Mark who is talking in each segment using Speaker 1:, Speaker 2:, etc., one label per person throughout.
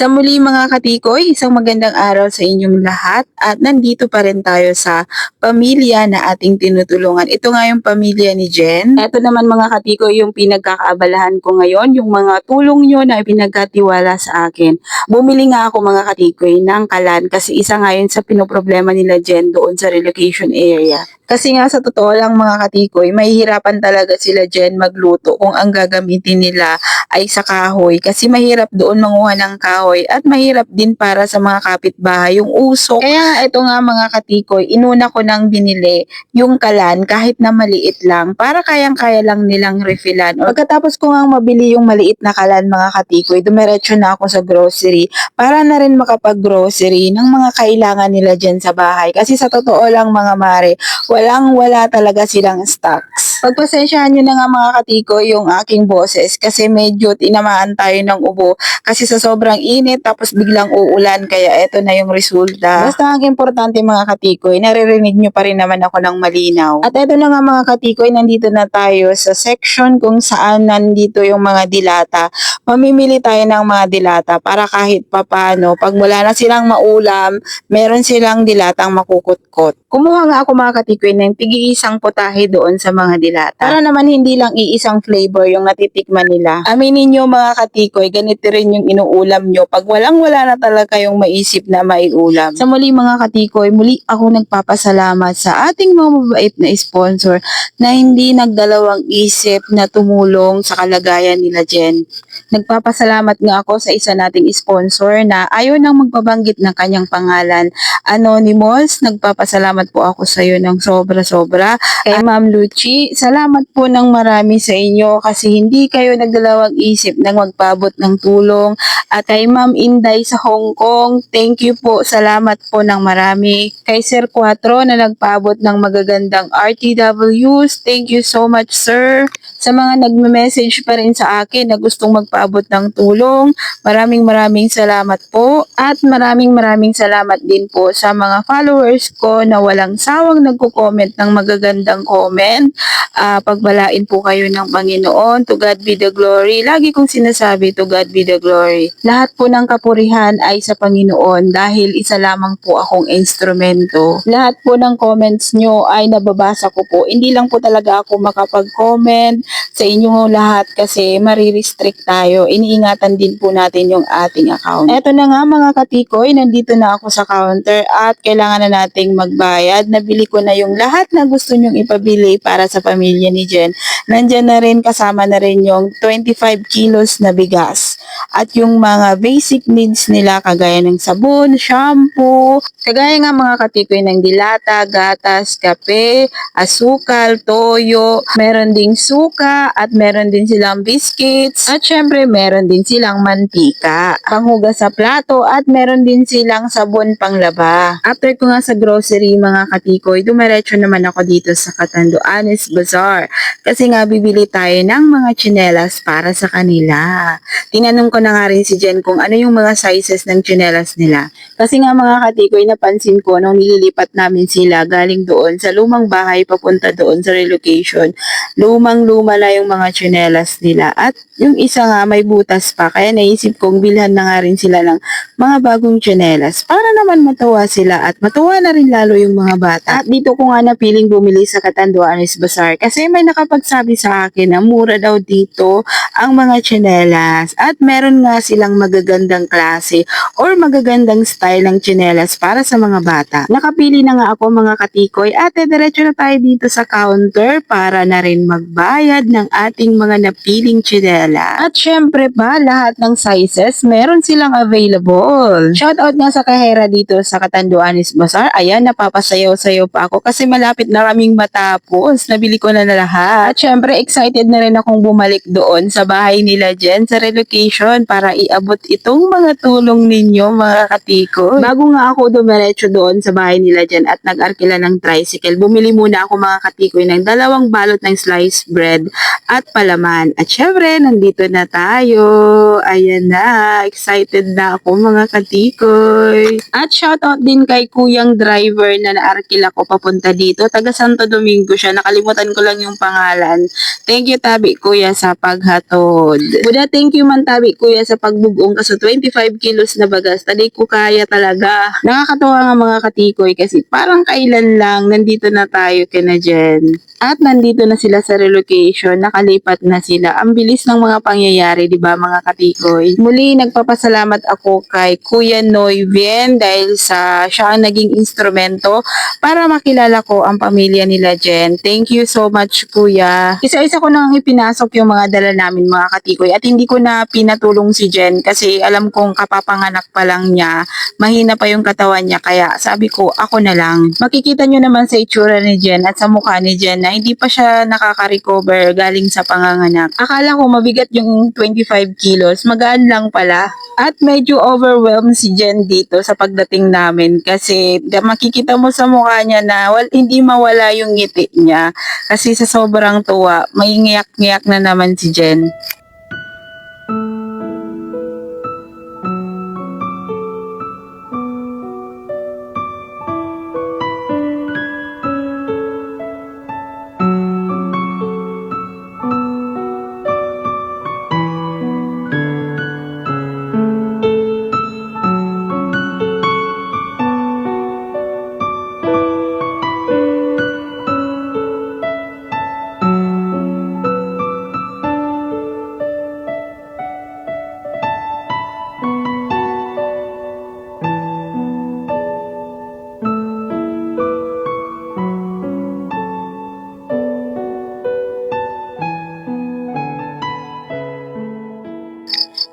Speaker 1: Sa muli mga katikoy, isang magandang araw sa inyong lahat at nandito pa rin tayo sa pamilya na ating tinutulungan. Ito nga yung pamilya ni Jen. Ito naman mga katikoy yung pinagkakaabalahan ko ngayon, yung mga tulong nyo na pinagkatiwala sa akin. Bumili nga ako mga katikoy ng kalan kasi isa nga yun sa pinoproblema nila Jen doon sa relocation area. Kasi nga sa totoo lang mga katikoy, mahihirapan talaga sila Jen magluto kung ang gagamitin nila ay sa kahoy. Kasi mahirap doon manguha ng kahoy at mahirap din para sa mga kapitbahay yung usok. Kaya ito nga mga katikoy, inuna ko nang binili yung kalan kahit na maliit lang para kayang-kaya lang nilang refillan. O pagkatapos ko nga mabili yung maliit na kalan mga katikoy, dumiretso na ako sa grocery para na rin makapag-grocery ng mga kailangan nila dyan sa bahay. Kasi sa totoo lang mga mare, walang wala talaga silang stocks. Pagpasensyahan nyo na nga mga katiko yung aking boses kasi medyo tinamaan tayo ng ubo kasi sa sobrang init tapos biglang uulan kaya eto na yung resulta. Basta ang importante mga katikoy, naririnig nyo pa rin naman ako ng malinaw. At eto na nga mga katikoy, nandito na tayo sa section kung saan nandito yung mga dilata. Mamimili tayo ng mga dilata para kahit papano, pag wala na silang maulam, meron silang dilatang makukutkot. Kumuha nga ako mga katikoy ng tigi-isang potahe doon sa mga dilata. Para naman hindi lang iisang flavor yung natitikman nila. Aminin nyo mga katikoy, ganito rin yung inuulam nyo pag walang wala na talaga yung maisip na maiulam. Sa muli mga katikoy, muli ako nagpapasalamat sa ating mga mabait na sponsor na hindi nagdalawang isip na tumulong sa kalagayan nila Jen. Nagpapasalamat nga ako sa isa nating sponsor na ayaw nang magpabanggit ng kanyang pangalan. Anonymous, nagpapasalamat po ako sa iyo ng sobra-sobra. Kay Ma'am Luchi, salamat po ng marami sa inyo kasi hindi kayo nagdalawang isip na magpabot ng tulong. At kay Ma'am Inday sa Hong Kong, thank you po, salamat po ng marami. Kay Sir Quatro na nagpaabot ng magagandang RTWs, thank you so much sir. Sa mga nagme-message pa rin sa akin na gustong magpaabot ng tulong, maraming maraming salamat po. At maraming maraming salamat din po sa mga followers ko na walang sawang nagko-comment ng magagandang comment. Ah, pagbalain po kayo ng Panginoon. To God be the glory. Lagi kong sinasabi, to God be the glory. Lahat po ng kapurihan ay sa Panginoon dahil isa lamang po akong instrumento. Lahat po ng comments nyo ay nababasa ko po. Hindi lang po talaga ako makapag-comment sa inyong lahat kasi marirestrict tayo. Iniingatan din po natin yung ating account. Eto na nga mga katikoy, nandito na ako sa counter at kailangan na nating magbayad. Nabili ko na yung lahat na gusto nyong ipabili para sa pamilya ni Jen. Nandyan na rin kasama na rin yung 25 kilos na bigas. At yung mga basic needs nila kagaya ng sabon, shampoo, kagaya nga mga katikoy ng dilata, gatas, kape, asukal, toyo, meron ding suka at meron din silang biscuits at syempre meron din silang mantika, panghugas sa plato at meron din silang sabon panglaba. After ko nga sa grocery mga katikoy, dumiretso naman ako dito sa Catanduanes Bazaar kasi nga bibili tayo ng mga tsinelas para sa kanila. Tinanong ko na nga rin si Jen kung ano yung mga sizes ng tsinelas nila. Kasi nga mga katikoy, napansin ko nung nililipat namin sila galing doon sa lumang bahay papunta doon sa relocation. Lumang-luma na yung mga tsinelas nila. At yung isa nga may butas pa. Kaya naisip kong bilhan na nga rin sila ng mga bagong tsinelas para naman matuwa sila at matuwa na rin lalo yung mga bata. At dito ko nga napiling bumili sa Catanduanes Bazaar kasi may nakapagsabi sa akin na mura daw dito ang mga tsinelas. At meron nga silang magagandang klase or magagandang style ng tsinelas para sa mga bata. Nakapili na nga ako mga katikoy at eh, diretso na tayo dito sa counter para na rin magbayad ng ating mga napiling tsinelas. At syempre pa, lahat ng sizes meron silang available. Shoutout nga sa kahera dito sa Catanduanes Bazaar. Ayan, napapasayaw-sayaw pa ako kasi malapit na kaming matapos. Nabili ko na na lahat. At syempre, excited na rin akong bumalik doon sa bahay nila Jen sa relocation para iabot itong mga tulong ninyo mga katiko. Bago nga ako dumiretso doon sa bahay nila Jen at nag-arkila ng tricycle, bumili muna ako mga katikoy ng dalawang balot ng sliced bread at palaman. At syempre, nandito na tayo. Ayan na, excited na ako mga katikoy. At shoutout din kay kuyang driver na naarkil ako papunta dito. Taga Santo Domingo siya. Nakalimutan ko lang yung pangalan. Thank you Tabi Kuya sa paghatod. Buda thank you man Tabi Kuya sa pagbugong kaso 25 kilos na bagas. Tadi ko kaya talaga. Nakakatawa nga mga katikoy kasi parang kailan lang nandito na tayo kina Jen. At nandito na sila sa relocation, nakalipat na sila. Ang bilis ng mga pangyayari, di ba mga katikoy? Muli, nagpapasalamat ako kay Kuya Noy Vien dahil sa siya ang naging instrumento para makilala ko ang pamilya nila Jen. Thank you so much Kuya. Isa-isa ko nang ipinasok yung mga dala namin mga katikoy at hindi ko na pinatulong si Jen kasi alam kong kapapanganak pa lang niya, mahina pa yung katawan niya kaya sabi ko ako na lang. Makikita nyo naman sa itsura ni Jen at sa mukha ni Jen na hindi pa siya nakaka-recover galing sa panganganak. Akala ko mabigat yung 25 kilos, magaan lang pala. At medyo overwhelmed si Jen dito sa pagdating namin kasi makikita mo sa mukha niya na wal, hindi mawala yung ngiti niya kasi sa sobrang tuwa, may ngiyak-ngiyak na naman si Jen.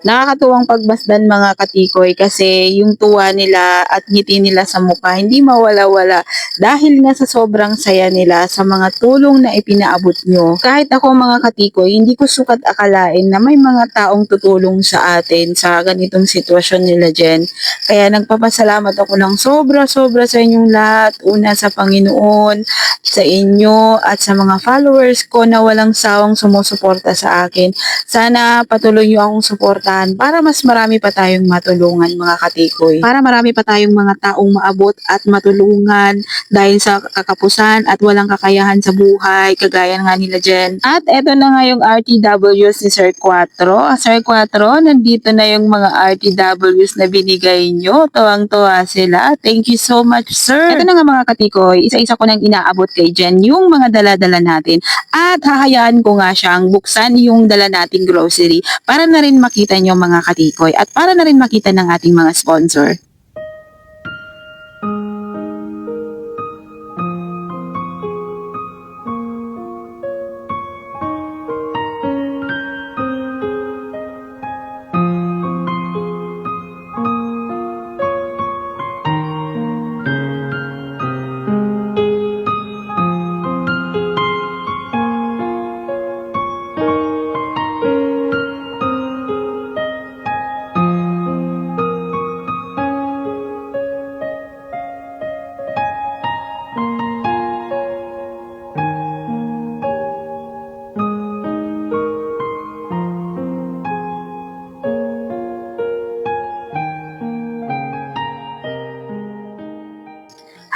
Speaker 1: Nakakatuwang pagbasdan mga katikoy kasi yung tuwa nila at ngiti nila sa mukha hindi mawala-wala dahil nga sa sobrang saya nila sa mga tulong na ipinaabot nyo. Kahit ako mga katikoy, hindi ko sukat akalain na may mga taong tutulong sa atin sa ganitong sitwasyon nila Jen. Kaya nagpapasalamat ako ng sobra-sobra sa inyong lahat. Una sa Panginoon, sa inyo at sa mga followers ko na walang sawang sumusuporta sa akin. Sana patuloy nyo akong suportahan para mas marami pa tayong matulungan mga katikoy. Para marami pa tayong mga taong maabot at matulungan dahil sa kakapusan at walang kakayahan sa buhay, kagaya nga nila Jen. At eto na nga yung RTWs ni Sir Quatro. Sir Quatro, nandito na yung mga RTWs na binigay nyo. Tuwang-tuwa sila. Thank you so much, sir. Ito na nga mga katikoy, isa-isa ko nang inaabot kay Jen yung mga dala-dala natin. At hahayaan ko nga siyang buksan yung dala nating grocery para na rin makita nyo mga katikoy at para na rin makita ng ating mga sponsor.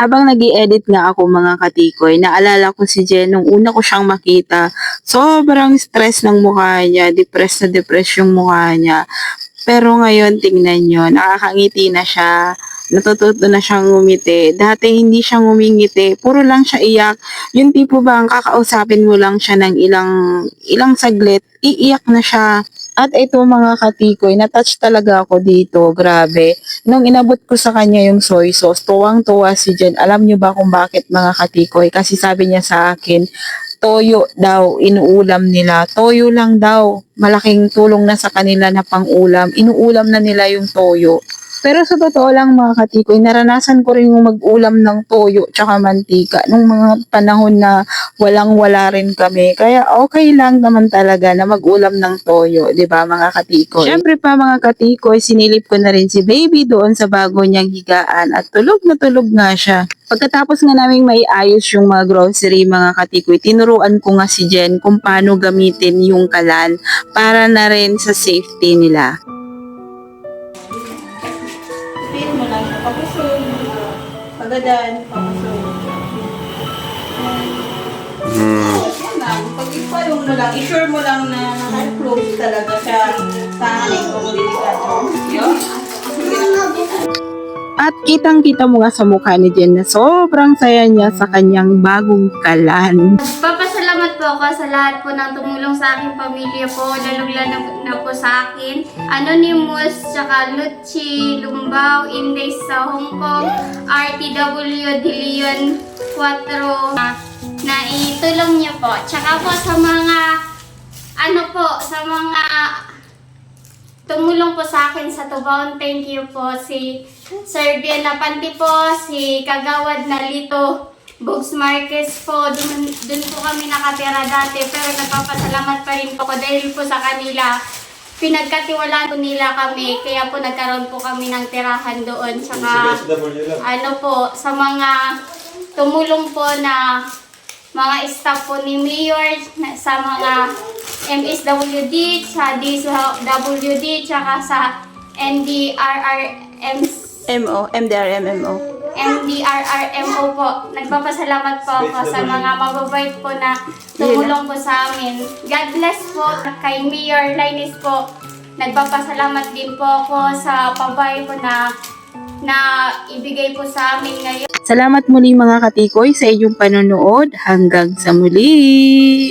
Speaker 1: Habang nag edit nga ako mga katikoy, naalala ko si Jen nung una ko siyang makita. Sobrang stress ng mukha niya, depressed na depressed yung mukha niya. Pero ngayon, tingnan nyo, nakakangiti na siya. Natututo na siyang ngumiti. Dati hindi siya ngumingiti, puro lang siya iyak. Yung tipo ba, ang kakausapin mo lang siya ng ilang, ilang saglit, iiyak na siya. At ito mga katikoy, na-touch talaga ako dito, grabe. Nung inabot ko sa kanya yung soy sauce, tuwang-tuwa si Jen. Alam niyo ba kung bakit mga katikoy? Kasi sabi niya sa akin, toyo daw, inuulam nila. Toyo lang daw. Malaking tulong na sa kanila na pang-ulam. Inuulam na nila yung toyo. Pero sa totoo lang mga katikoy, naranasan ko rin yung mag-ulam ng toyo tsaka mantika nung mga panahon na walang-wala rin kami. Kaya okay lang naman talaga na mag-ulam ng toyo, 'di ba mga katikoy? Syempre pa mga katikoy, sinilip ko na rin si baby doon sa bago niyang higaan at tulog na tulog nga siya. Pagkatapos nga naming maiayos yung mga grocery mga katikoy, tinuruan ko nga si Jen kung paano gamitin yung kalan para na rin sa safety nila. Pagadan, pakusog.
Speaker 2: Hmm.
Speaker 1: Yan lang, pag ipalong mo lang, i-sure mo lang na naka-close talaga siya sa delikado. Yun. At kitang-kita mo nga sa mukha ni Jen na sobrang saya niya sa kanyang bagong kalan.
Speaker 3: Papasalamat po ako sa lahat po ng tumulong sa aking pamilya po, lalong-lalo na po sa akin. Anonymous, tsaka Luchi, Lumbao, Inday sa Hong Kong, RTW De Leon 4 na, na itulong niyo po. Tsaka po sa mga, ano po, sa mga tumulong po sa akin sa Tubaon. Thank you po si Sir Bien Napanti po, si Kagawad Nalito, Bugs Marquez po. Dun, dun po kami nakatira dati pero nagpapasalamat pa rin po ko dahil po sa kanila. Pinagkatiwalaan po nila kami kaya po nagkaroon po kami ng tirahan doon. Tsaka ano po, sa mga tumulong po na mga staff po ni Mayor na- sa mga MSWD, sa DSWD, tsaka sa NDRRM,
Speaker 1: MO, MDRMMO.
Speaker 3: MDRRMO po. Nagpapasalamat po ako sa mga mababait po na tumulong po sa amin. God bless po kay Mayor Linus po. Nagpapasalamat din po ako sa pabay po na na ibigay po sa amin ngayon.
Speaker 1: Salamat muli mga katikoy sa inyong panonood. Hanggang sa muli!